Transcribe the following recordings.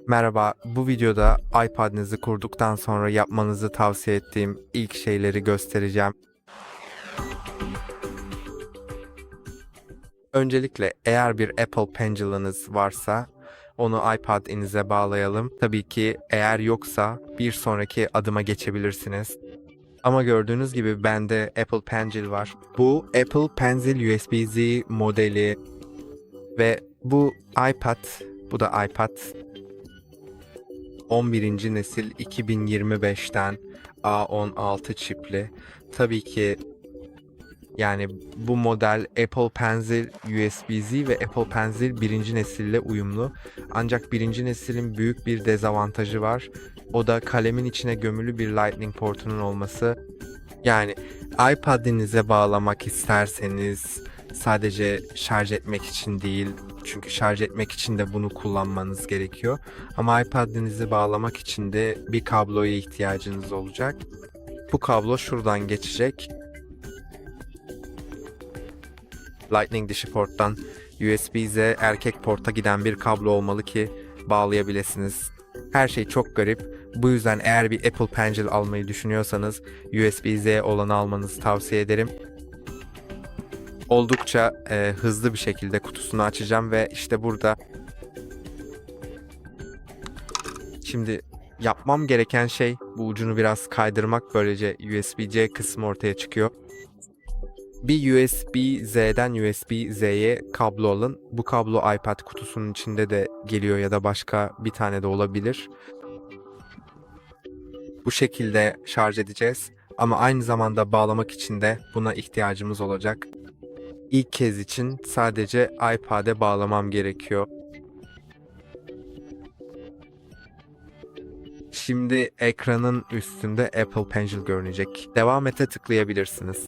Merhaba, bu videoda iPad'inizi kurduktan sonra yapmanızı tavsiye ettiğim ilk şeyleri göstereceğim. Öncelikle eğer bir Apple Pencil'ınız varsa onu iPad'inize bağlayalım. Tabii ki eğer yoksa bir sonraki adıma geçebilirsiniz. Ama gördüğünüz gibi bende Apple Pencil var. Bu Apple Pencil USB-Z modeli ve bu iPad, bu da iPad 11. nesil 2025'ten A16 çipli. Tabii ki yani bu model Apple Pencil USB-Z ve Apple Pencil birinci nesille uyumlu. Ancak birinci neslin büyük bir dezavantajı var. O da kalemin içine gömülü bir Lightning portunun olması. Yani iPad'inize bağlamak isterseniz sadece şarj etmek için değil çünkü şarj etmek için de bunu kullanmanız gerekiyor. Ama iPad'inizi bağlamak için de bir kabloya ihtiyacınız olacak. Bu kablo şuradan geçecek. Lightning dişi porttan USB-Z erkek porta giden bir kablo olmalı ki bağlayabilirsiniz. Her şey çok garip. Bu yüzden eğer bir Apple Pencil almayı düşünüyorsanız USB-Z olanı almanızı tavsiye ederim. Oldukça e, hızlı bir şekilde kutusunu açacağım ve işte burada Şimdi yapmam gereken şey bu ucunu biraz kaydırmak böylece USB-C kısmı ortaya çıkıyor. Bir USB-Z'den USB-Z'ye kablo alın. Bu kablo iPad kutusunun içinde de geliyor ya da başka bir tane de olabilir. Bu şekilde şarj edeceğiz. Ama aynı zamanda bağlamak için de buna ihtiyacımız olacak. İlk kez için sadece iPad'e bağlamam gerekiyor. Şimdi ekranın üstünde Apple Pencil görünecek. Devam ete tıklayabilirsiniz.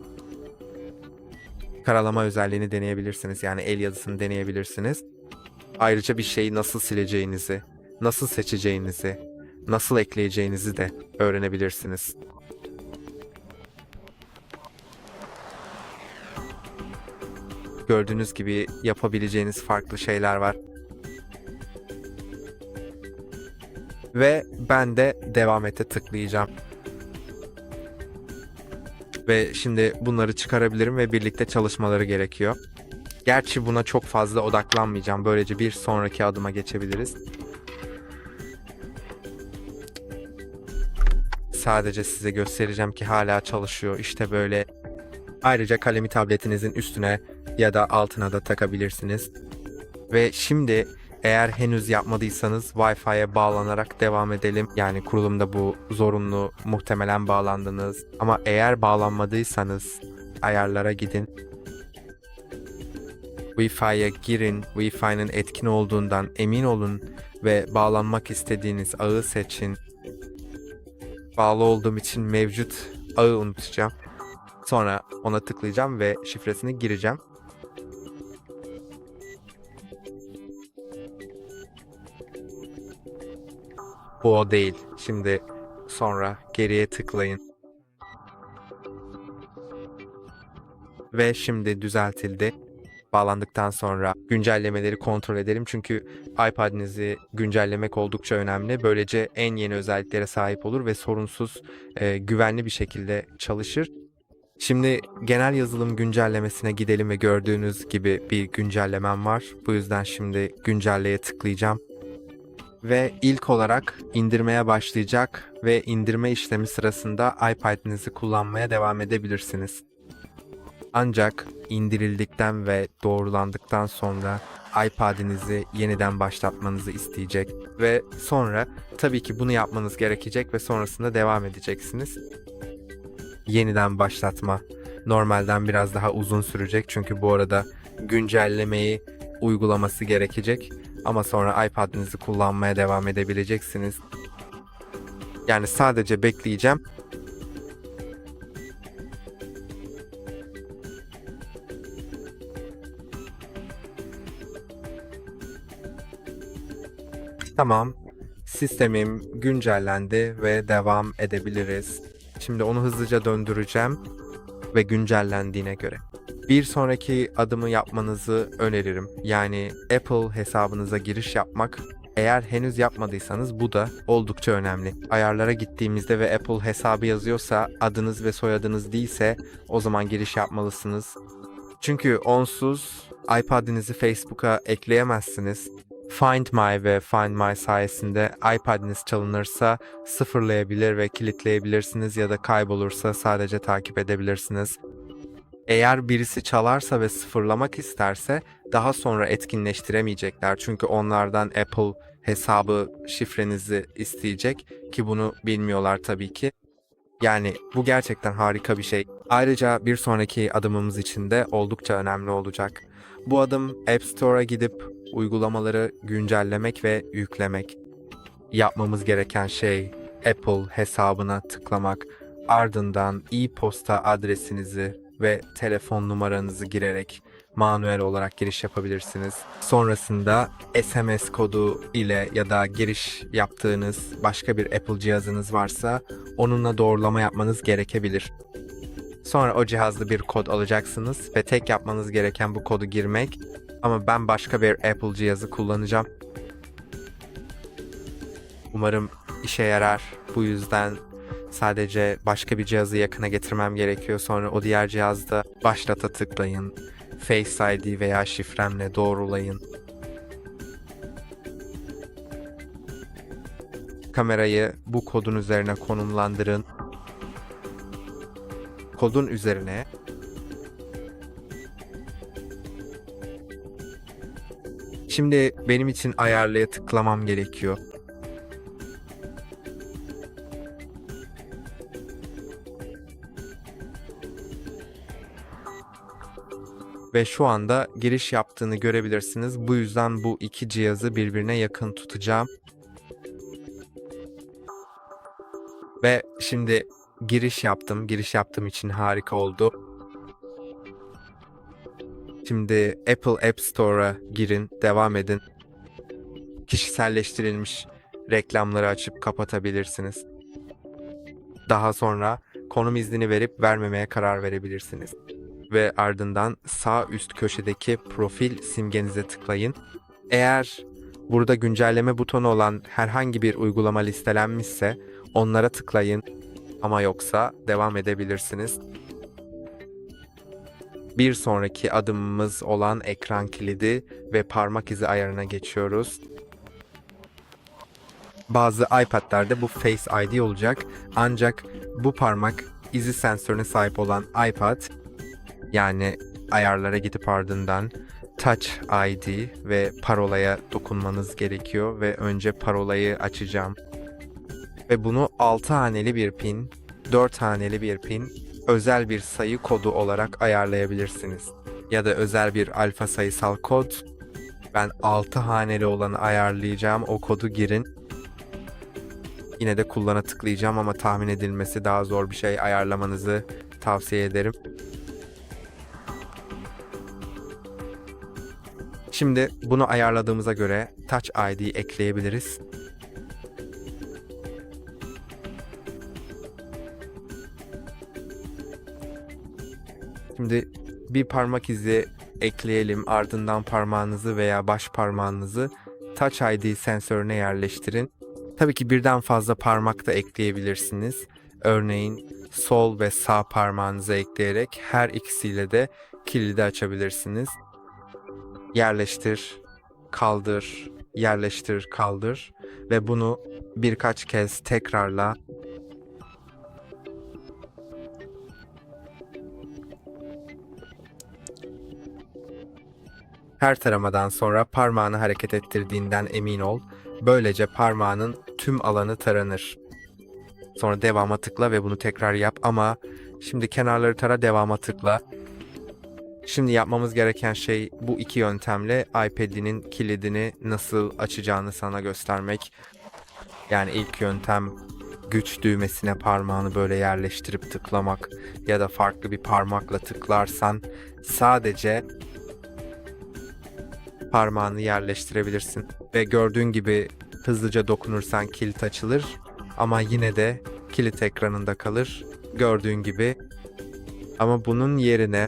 Karalama özelliğini deneyebilirsiniz. Yani el yazısını deneyebilirsiniz. Ayrıca bir şeyi nasıl sileceğinizi, nasıl seçeceğinizi, nasıl ekleyeceğinizi de öğrenebilirsiniz. Gördüğünüz gibi yapabileceğiniz farklı şeyler var. Ve ben de devam ete tıklayacağım. Ve şimdi bunları çıkarabilirim ve birlikte çalışmaları gerekiyor. Gerçi buna çok fazla odaklanmayacağım. Böylece bir sonraki adıma geçebiliriz. Sadece size göstereceğim ki hala çalışıyor. İşte böyle. Ayrıca kalemi tabletinizin üstüne ya da altına da takabilirsiniz. Ve şimdi eğer henüz yapmadıysanız Wi-Fi'ye bağlanarak devam edelim. Yani kurulumda bu zorunlu muhtemelen bağlandınız. Ama eğer bağlanmadıysanız ayarlara gidin. Wi-Fi'ye girin. Wi-Fi'nin etkin olduğundan emin olun ve bağlanmak istediğiniz ağı seçin. Bağlı olduğum için mevcut ağı unutacağım. Sonra ona tıklayacağım ve şifresini gireceğim. Bu o değil. Şimdi sonra geriye tıklayın. Ve şimdi düzeltildi. Bağlandıktan sonra güncellemeleri kontrol edelim. Çünkü iPad'inizi güncellemek oldukça önemli. Böylece en yeni özelliklere sahip olur ve sorunsuz, e, güvenli bir şekilde çalışır. Şimdi genel yazılım güncellemesine gidelim ve gördüğünüz gibi bir güncellemem var. Bu yüzden şimdi güncelleye tıklayacağım ve ilk olarak indirmeye başlayacak ve indirme işlemi sırasında iPad'inizi kullanmaya devam edebilirsiniz. Ancak indirildikten ve doğrulandıktan sonra iPad'inizi yeniden başlatmanızı isteyecek ve sonra tabii ki bunu yapmanız gerekecek ve sonrasında devam edeceksiniz. Yeniden başlatma normalden biraz daha uzun sürecek çünkü bu arada güncellemeyi uygulaması gerekecek ama sonra iPad'inizi kullanmaya devam edebileceksiniz. Yani sadece bekleyeceğim. Tamam. Sistemim güncellendi ve devam edebiliriz. Şimdi onu hızlıca döndüreceğim ve güncellendiğine göre. Bir sonraki adımı yapmanızı öneririm. Yani Apple hesabınıza giriş yapmak Eğer henüz yapmadıysanız bu da oldukça önemli. Ayarlara gittiğimizde ve Apple hesabı yazıyorsa adınız ve soyadınız değilse o zaman giriş yapmalısınız. Çünkü onsuz iPad'inizi Facebook'a ekleyemezsiniz. Find My ve Find My sayesinde iPad'iniz çalınırsa sıfırlayabilir ve kilitleyebilirsiniz ya da kaybolursa sadece takip edebilirsiniz. Eğer birisi çalarsa ve sıfırlamak isterse daha sonra etkinleştiremeyecekler. Çünkü onlardan Apple hesabı şifrenizi isteyecek ki bunu bilmiyorlar tabii ki. Yani bu gerçekten harika bir şey. Ayrıca bir sonraki adımımız için de oldukça önemli olacak. Bu adım App Store'a gidip uygulamaları güncellemek ve yüklemek. Yapmamız gereken şey Apple hesabına tıklamak, ardından e-posta adresinizi ve telefon numaranızı girerek manuel olarak giriş yapabilirsiniz. Sonrasında SMS kodu ile ya da giriş yaptığınız başka bir Apple cihazınız varsa onunla doğrulama yapmanız gerekebilir. Sonra o cihazda bir kod alacaksınız ve tek yapmanız gereken bu kodu girmek. Ama ben başka bir Apple cihazı kullanacağım. Umarım işe yarar. Bu yüzden sadece başka bir cihazı yakına getirmem gerekiyor. Sonra o diğer cihazda başlata tıklayın. Face ID veya şifremle doğrulayın. Kamerayı bu kodun üzerine konumlandırın. Kodun üzerine Şimdi benim için ayarlaya tıklamam gerekiyor. Ve şu anda giriş yaptığını görebilirsiniz. Bu yüzden bu iki cihazı birbirine yakın tutacağım. Ve şimdi giriş yaptım. Giriş yaptığım için harika oldu. Şimdi Apple App Store'a girin, devam edin. Kişiselleştirilmiş reklamları açıp kapatabilirsiniz. Daha sonra konum iznini verip vermemeye karar verebilirsiniz. Ve ardından sağ üst köşedeki profil simgenize tıklayın. Eğer burada güncelleme butonu olan herhangi bir uygulama listelenmişse onlara tıklayın ama yoksa devam edebilirsiniz. Bir sonraki adımımız olan ekran kilidi ve parmak izi ayarına geçiyoruz. Bazı iPad'lerde bu Face ID olacak ancak bu parmak izi sensörüne sahip olan iPad yani ayarlara gidip ardından Touch ID ve parolaya dokunmanız gerekiyor ve önce parolayı açacağım. Ve bunu 6 haneli bir pin, 4 haneli bir pin, özel bir sayı kodu olarak ayarlayabilirsiniz. Ya da özel bir alfa sayısal kod. Ben 6 haneli olanı ayarlayacağım. O kodu girin. Yine de kullana tıklayacağım ama tahmin edilmesi daha zor bir şey ayarlamanızı tavsiye ederim. Şimdi bunu ayarladığımıza göre Touch ID ekleyebiliriz. Şimdi bir parmak izi ekleyelim. Ardından parmağınızı veya baş parmağınızı Touch ID sensörüne yerleştirin. Tabii ki birden fazla parmak da ekleyebilirsiniz. Örneğin sol ve sağ parmağınızı ekleyerek her ikisiyle de kilidi açabilirsiniz. Yerleştir, kaldır, yerleştir, kaldır ve bunu birkaç kez tekrarla Her taramadan sonra parmağını hareket ettirdiğinden emin ol. Böylece parmağının tüm alanı taranır. Sonra devama tıkla ve bunu tekrar yap ama şimdi kenarları tara devama tıkla. Şimdi yapmamız gereken şey bu iki yöntemle iPad'inin kilidini nasıl açacağını sana göstermek. Yani ilk yöntem güç düğmesine parmağını böyle yerleştirip tıklamak ya da farklı bir parmakla tıklarsan sadece parmağını yerleştirebilirsin. Ve gördüğün gibi hızlıca dokunursan kilit açılır ama yine de kilit ekranında kalır. Gördüğün gibi. Ama bunun yerine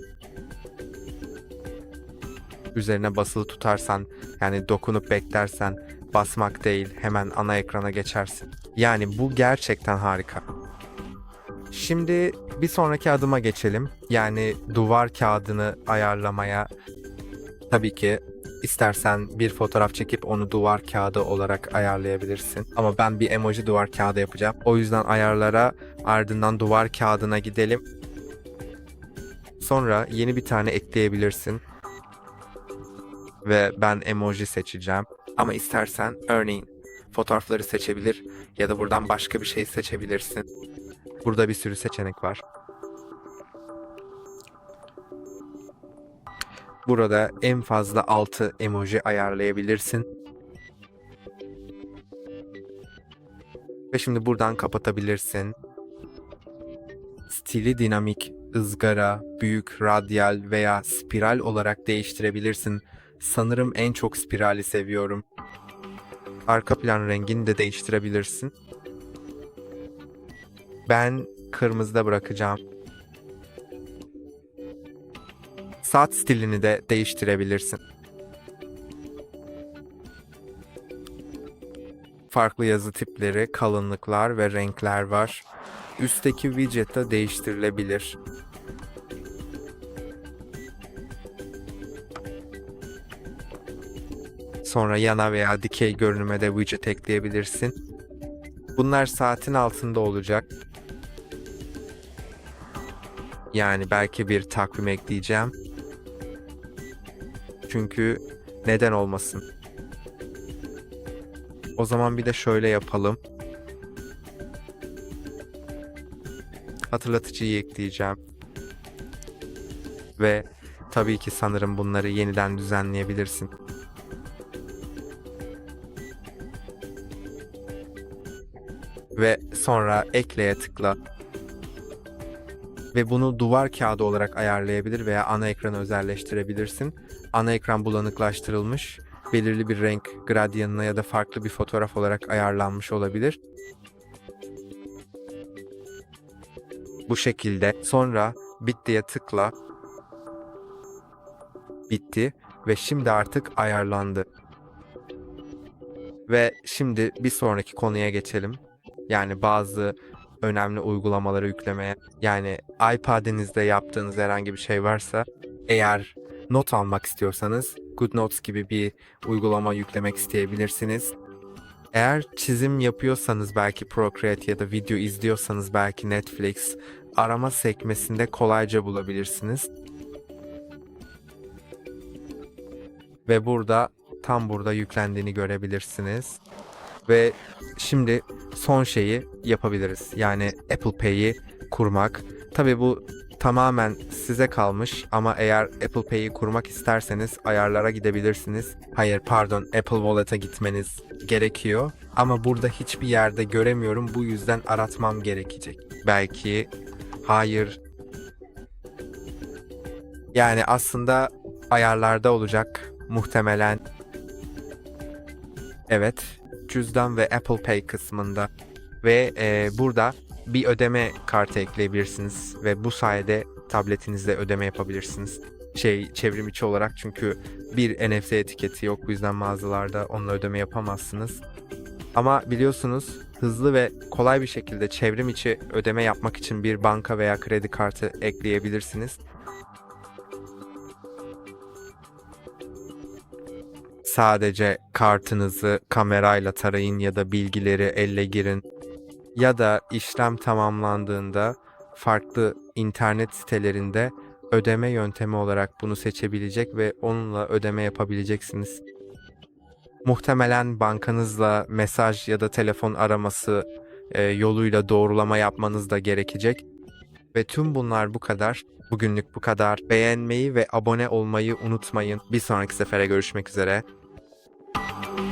üzerine basılı tutarsan yani dokunup beklersen basmak değil, hemen ana ekrana geçersin. Yani bu gerçekten harika. Şimdi bir sonraki adıma geçelim. Yani duvar kağıdını ayarlamaya. Tabii ki istersen bir fotoğraf çekip onu duvar kağıdı olarak ayarlayabilirsin. Ama ben bir emoji duvar kağıdı yapacağım. O yüzden ayarlara ardından duvar kağıdına gidelim. Sonra yeni bir tane ekleyebilirsin. Ve ben emoji seçeceğim. Ama istersen örneğin fotoğrafları seçebilir ya da buradan başka bir şey seçebilirsin. Burada bir sürü seçenek var. Burada en fazla 6 emoji ayarlayabilirsin. Ve şimdi buradan kapatabilirsin. Stili dinamik, ızgara, büyük, radyal veya spiral olarak değiştirebilirsin. Sanırım en çok spirali seviyorum. Arka plan rengini de değiştirebilirsin. Ben kırmızıda bırakacağım. Saat stilini de değiştirebilirsin. Farklı yazı tipleri, kalınlıklar ve renkler var. Üstteki widget de değiştirilebilir. Sonra yana veya dikey görünüme de widget ekleyebilirsin. Bunlar saatin altında olacak. Yani belki bir takvim ekleyeceğim. Çünkü neden olmasın? O zaman bir de şöyle yapalım. Hatırlatıcıyı ekleyeceğim. Ve tabii ki sanırım bunları yeniden düzenleyebilirsin. Sonra ekleye tıkla ve bunu duvar kağıdı olarak ayarlayabilir veya ana ekranı özelleştirebilirsin. Ana ekran bulanıklaştırılmış, belirli bir renk gradyanına ya da farklı bir fotoğraf olarak ayarlanmış olabilir. Bu şekilde sonra bittiye tıkla. Bitti ve şimdi artık ayarlandı. Ve şimdi bir sonraki konuya geçelim. Yani bazı önemli uygulamaları yüklemeye. Yani iPad'inizde yaptığınız herhangi bir şey varsa eğer not almak istiyorsanız GoodNotes gibi bir uygulama yüklemek isteyebilirsiniz. Eğer çizim yapıyorsanız belki Procreate ya da video izliyorsanız belki Netflix arama sekmesinde kolayca bulabilirsiniz. Ve burada tam burada yüklendiğini görebilirsiniz. Ve şimdi son şeyi yapabiliriz. Yani Apple Pay'i kurmak. Tabii bu tamamen size kalmış ama eğer Apple Pay'i kurmak isterseniz ayarlara gidebilirsiniz. Hayır pardon Apple Wallet'a gitmeniz gerekiyor. Ama burada hiçbir yerde göremiyorum bu yüzden aratmam gerekecek. Belki hayır. Yani aslında ayarlarda olacak muhtemelen. Evet cüzdan ve Apple Pay kısmında ve e, burada bir ödeme kartı ekleyebilirsiniz ve bu sayede tabletinizde ödeme yapabilirsiniz. Şey çevrim içi olarak çünkü bir NFC etiketi yok bu yüzden mağazalarda onunla ödeme yapamazsınız. Ama biliyorsunuz hızlı ve kolay bir şekilde çevrim içi ödeme yapmak için bir banka veya kredi kartı ekleyebilirsiniz. Sadece kartınızı kamerayla tarayın ya da bilgileri elle girin ya da işlem tamamlandığında farklı internet sitelerinde ödeme yöntemi olarak bunu seçebilecek ve onunla ödeme yapabileceksiniz. Muhtemelen bankanızla mesaj ya da telefon araması e, yoluyla doğrulama yapmanız da gerekecek. Ve tüm bunlar bu kadar. Bugünlük bu kadar. Beğenmeyi ve abone olmayı unutmayın. Bir sonraki sefere görüşmek üzere. thank you.